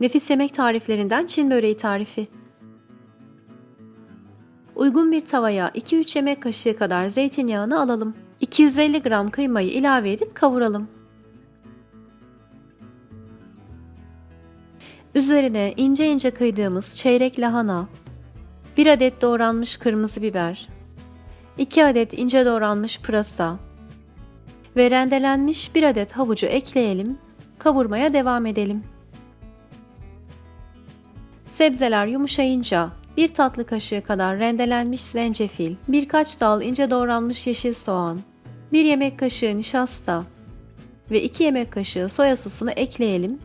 Nefis yemek tariflerinden Çin böreği tarifi. Uygun bir tavaya 2-3 yemek kaşığı kadar zeytinyağını alalım. 250 gram kıymayı ilave edip kavuralım. Üzerine ince ince kıydığımız çeyrek lahana, 1 adet doğranmış kırmızı biber, 2 adet ince doğranmış pırasa ve rendelenmiş 1 adet havucu ekleyelim. Kavurmaya devam edelim. Sebzeler yumuşayınca 1 tatlı kaşığı kadar rendelenmiş zencefil, birkaç dal ince doğranmış yeşil soğan, 1 yemek kaşığı nişasta ve 2 yemek kaşığı soya sosunu ekleyelim.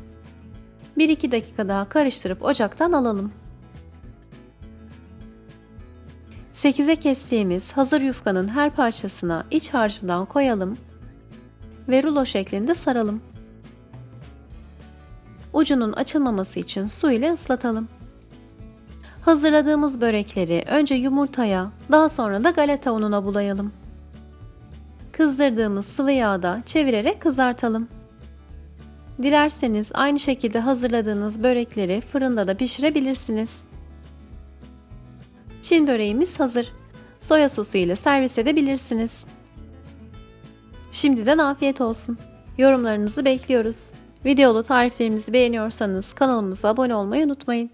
1-2 dakika daha karıştırıp ocaktan alalım. 8'e kestiğimiz hazır yufkanın her parçasına iç harcından koyalım ve rulo şeklinde saralım. Ucunun açılmaması için su ile ıslatalım. Hazırladığımız börekleri önce yumurtaya, daha sonra da galeta ununa bulayalım. Kızdırdığımız sıvı yağda çevirerek kızartalım. Dilerseniz aynı şekilde hazırladığınız börekleri fırında da pişirebilirsiniz. Çin böreğimiz hazır. Soya sosu ile servis edebilirsiniz. Şimdiden afiyet olsun. Yorumlarınızı bekliyoruz. Videolu tariflerimizi beğeniyorsanız kanalımıza abone olmayı unutmayın.